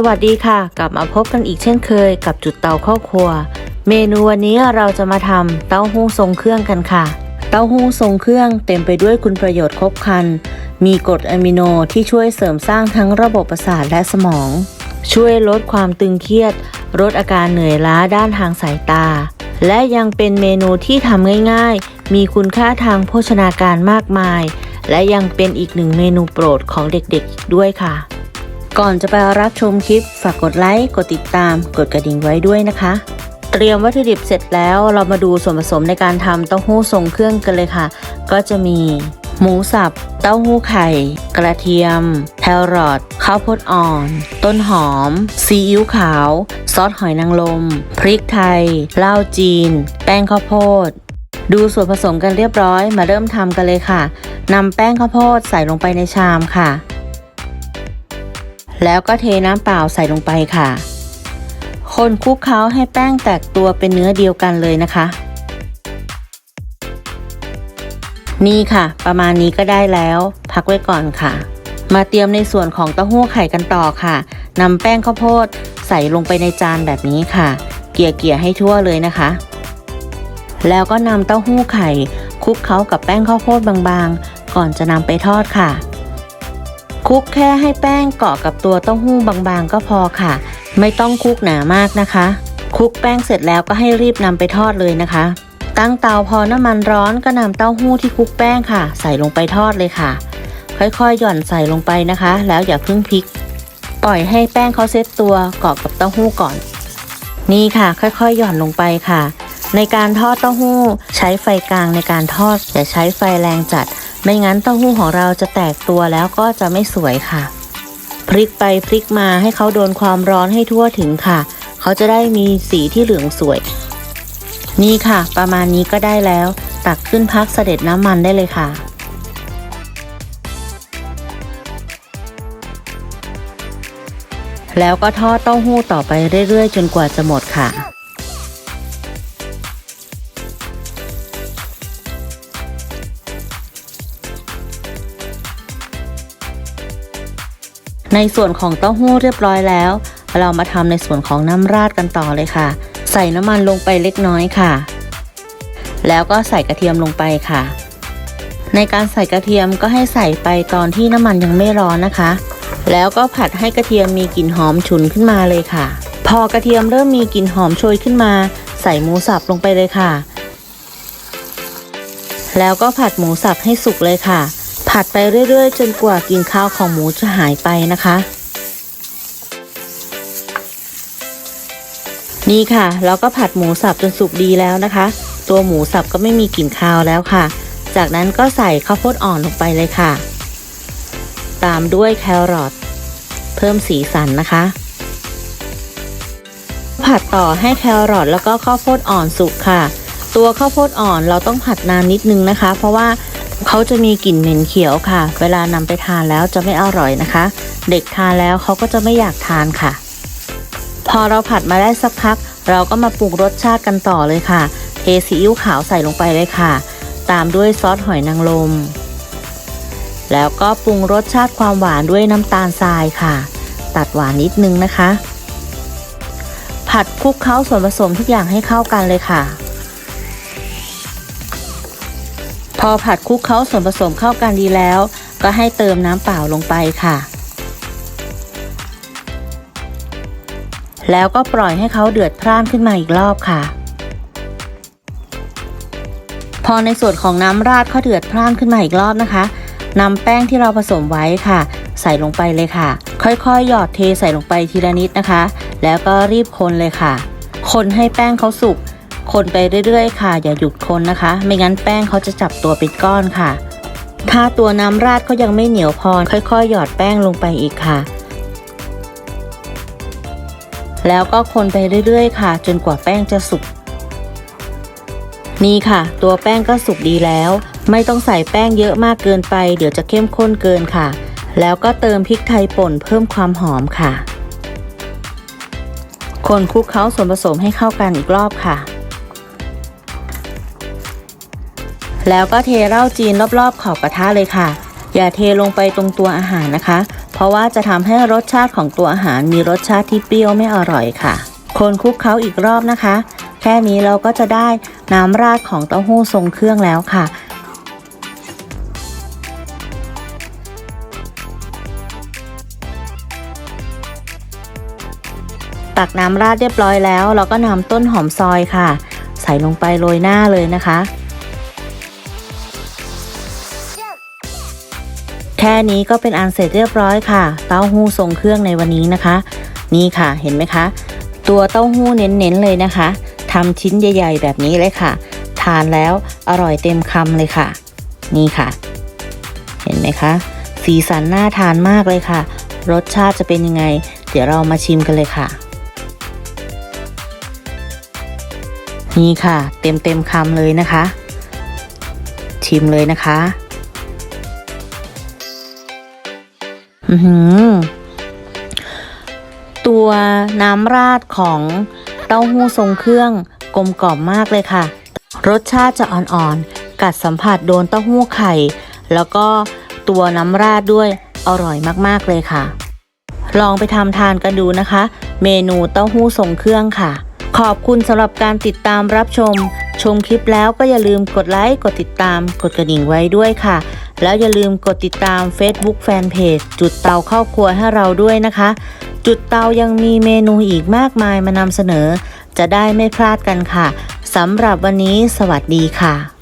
สวัสดีค่ะ กลับมาพบกันอีกเช่นเคย กับจุดเตาข้าครัว เมนูวันนี้เราจะมาทำเต้าหู้ทรงเครื่องกันค่ะ เต้าหู้ทรงเครื่องเต็มไปด้วยคุณประโยชน์ครบครัน มีกรดอะมิโนที่ช่วยเสริมสร้างทั้งระบบประสาทและสมอง ช่วยลดความตึงเครียด ลดอาการเหนื่อยล้าด้านทางสายตา และยังเป็นเมนูที่ทำง่าย ๆ มีคุณค่าทางโภชนาการมากมาย และยังเป็นอีกหนึ่งเมนูโปรดของเด็กๆ ด้วยค่ะ ก่อนจะไปรับชมคลิป ฝากกดไลค์ กดติดตาม กดกระดิ่งไว้ด้วยนะคะ เตรียมวัตถุดิบเสร็จแล้วเรามาดูส่วนผสมในการทำเต้าหู้ทรงเครื่องกันเลยค่ะ ก็จะมี หมูสับ เต้าหู้ไข่ กระเทียม แครอท ข้าวโพดอ่อน ต้นหอม ซีอิ๊วขาว ซอสหอยนางรม พริกไทยเหล้าจีน แป้งข้าวโพด ดูส่วนผสมกันเรียบร้อย มาเริ่มทำกันเลยค่ะนำแป้งข้าวโพดใส่ลงไปในชามค่ะ แล้วก็เทน้ำเปล่าใส่ลงไปค่ะ คนคลุกเคล้าให้แป้งแตกตัวเป็นเนื้อเดียวกันเลยนะคะ นี่ค่ะ ประมาณนี้ก็ได้แล้ว พักไว้ก่อนค่ะ มาเตรียมในส่วนของเต้าหู้ไข่กันต่อค่ะนำแป้งข้าวโพดใส่ลงไปในจานแบบนี้ค่ะ เกี่ยเกี่ยให้ทั่วเลยนะคะ แล้วก็นำเต้าหู้ไข่คลุกเคล้ากับแป้งข้าวโพดบางๆ ก่อนจะนำไปทอดค่ะ คลุกแค่ให้แป้งเกาะกับตัวเต้าหู้บางๆ ก็พอค่ะ ไม่ต้องคลุกหนามากนะคะคลุกแป้งเสร็จแล้วก็ให้รีบนำไปทอดเลยนะคะ ตั้งเตาพอน้ำมันร้อนก็นำเต้าหู้ที่คลุกแป้งค่ะ ใส่ลงไปทอดเลยค่ะ ค่อยๆหย่อนใส่ลงไปนะคะ แล้วอย่าเพิ่งพลิก ปล่อยให้แป้งเขาเซตตัวเกาะกับเต้าหู้ก่อน นี่ค่ะ ค่อยๆหย่อนลงไปค่ะ ในการทอดเต้าหู้ ใช้ไฟกลางในการทอดอย่าใช้ไฟแรงจัด ไม่งั้นเต้าหู้ของเราจะแตกตัวแล้วก็จะไม่สวยค่ะ พลิกไปพลิกมาให้เขาโดนความร้อนให้ทั่วถึงค่ะ เขาจะได้มีสีที่เหลืองสวย นี่ค่ะ ประมาณนี้ก็ได้แล้ว ตักขึ้นพักเสด็จน้ำมันได้เลยค่ะแล้วก็ทอดเต้าหู้ต่อไปเรื่อยๆ จนกว่าจะหมดค่ะ ในส่วนของเต้าหู้เรียบร้อยแล้ว เรามาทำในส่วนของน้ำราดกันต่อเลยค่ะ ใส่น้ำมันลงไปเล็กน้อยค่ะ แล้วก็ใส่กระเทียมลงไปค่ะ ในการใส่กระเทียมก็ให้ใส่ไปตอนที่น้ำมันยังไม่ร้อนนะคะ แล้วก็ผัดให้กระเทียมมีกลิ่นหอมฉุนขึ้นมาเลยค่ะ พอกระเทียมเริ่มมีกลิ่นหอมโชยขึ้นมา ใส่หมูสับลงไปเลยค่ะ แล้วก็ผัดหมูสับให้สุกเลยค่ะ ผัดไปเรื่อยๆ จนกว่ากลิ่นข้าวของหมูจะหายไปนะคะ นี่ค่ะแล้วก็ผัดหมูสับจนสุกดีแล้วนะคะ ตัวหมูสับก็ไม่มีกลิ่นคาวแล้วค่ะ จากนั้นก็ใส่ข้าวโพดอ่อนลงไปเลยค่ะ ตามด้วยแครอทเพิ่มสีสันนะคะ ผัดต่อให้แครอทแล้วก็ข้าวโพดอ่อนสุกค่ะ ตัวข้าวโพดอ่อนเราต้องผัดนานนิดนึงนะคะ เพราะว่า เขาจะมีกลิ่นเหม็นเขียวค่ะ เวลานำไปทานแล้วจะไม่อร่อยนะคะ เด็กทานแล้วเขาก็จะไม่อยากทานค่ะ พอเราผัดมาได้สักพัก เราก็มาปรุงรสชาติกันต่อเลยค่ะ เทซีอิ๊วขาวใส่ลงไปเลยค่ะ ตามด้วยซอสหอยนางรมแล้วก็ปรุงรสชาติความหวานด้วยน้ำตาลทรายค่ะ ตัดหวานนิดนึงนะคะ ผัดคลุกเคล้าส่วนผสมทุกอย่างให้เข้ากันเลยค่ะ พอผัดคลุกเคล้าส่วนผสมเข้ากันดีแล้ว ก็ให้เติมน้ำเปล่าลงไปค่ะ แล้วก็ปล่อยให้เขาเดือดพร่านขึ้นมาอีกรอบค่ะ พอในส่วนของน้ำราดเขาเดือดพร่านขึ้นมาอีกรอบนะคะนำแป้งที่เราผสมไว้ค่ะ ใส่ลงไปเลยค่ะ ค่อยๆ หยอดเทใส่ลงไปทีละนิดนะคะ แล้วก็รีบคนเลยค่ะ คนให้แป้งเขาสุก คนไปเรื่อยๆ ค่ะ อย่าหยุดคนนะคะ ไม่งั้นแป้งเขาจะจับตัวเป็นก้อนค่ะ ถ้าตัวน้ำราดเขายังไม่เหนียวพอค่อยๆ หยอดแป้งลงไปอีกค่ะ แล้วก็คนไปเรื่อยๆ ค่ะ จนกว่าแป้งจะสุกนี่ค่ะ ตัวแป้งก็สุกดีแล้ว ไม่ต้องใส่แป้งเยอะมากเกินไป เดี๋ยวจะเข้มข้นเกินค่ะ แล้วก็เติมพริกไทยป่นเพิ่มความหอมค่ะ คนคลุกเคล้าส่วนผสมให้เข้ากันอีกรอบค่ะ แล้วก็เทเหล้าจีนรอบๆขอบกระทะเลยค่ะ อย่าเทลงไปตรงตัวอาหารนะคะ เพราะว่าจะทำให้รสชาติของตัวอาหารมีรสชาติที่เปรี้ยวไม่อร่อยค่ะ คนคลุกเคล้าอีกรอบนะคะ แค่นี้เราก็จะได้น้ำราดของเต้าหู้ทรงเครื่องแล้วค่ะตักน้ำราดเรียบร้อยแล้ว เราก็นำต้นหอมซอยค่ะ ใส่ลงไปโรยหน้าเลยนะคะ แค่นี้ก็เป็นอันเสร็จเรียบร้อยค่ะ เต้าหู้ทรงเครื่องในวันนี้นะคะ นี่ค่ะเห็นไหมคะ ตัวเต้าหู้เน้นๆเลยนะคะทำชิ้นใหญ่ ๆ แบบนี้เลยค่ะ ทานแล้วอร่อยเต็มคำเลยค่ะ นี่ค่ะ เห็นไหมคะ สีสันน่าทานมากเลยค่ะ รสชาติจะเป็นยังไง เดี๋ยวเรามาชิมกันเลยค่ะ นี่ค่ะ เต็มเต็มๆคำเลยนะคะ ชิมเลยนะคะ ตัวน้ำราดของเต้าหู้ทรงเครื่องกลมกล่อมมากเลยค่ะ รสชาติจะอ่อนๆ กัดสัมผัสโดนเต้าหู้ไข่ แล้วก็ตัวน้ำราดด้วยอร่อยมากๆเลยค่ะ ลองไปทำทานกันดูนะคะ เมนูเต้าหู้ทรงเครื่องค่ะ ขอบคุณสำหรับการติดตามรับชม ชมคลิปแล้วก็อย่าลืมกดไลค์ กดติดตาม กดกระดิ่งไว้ด้วยค่ะ แล้วอย่าลืมกดติดตาม Facebook Fanpage จุดเตาเข้าครัวให้เราด้วยนะคะ จุดเตายังมีเมนูอีกมากมายมานำเสนอ จะได้ไม่พลาดกันค่ะสำหรับวันนี้สวัสดีค่ะ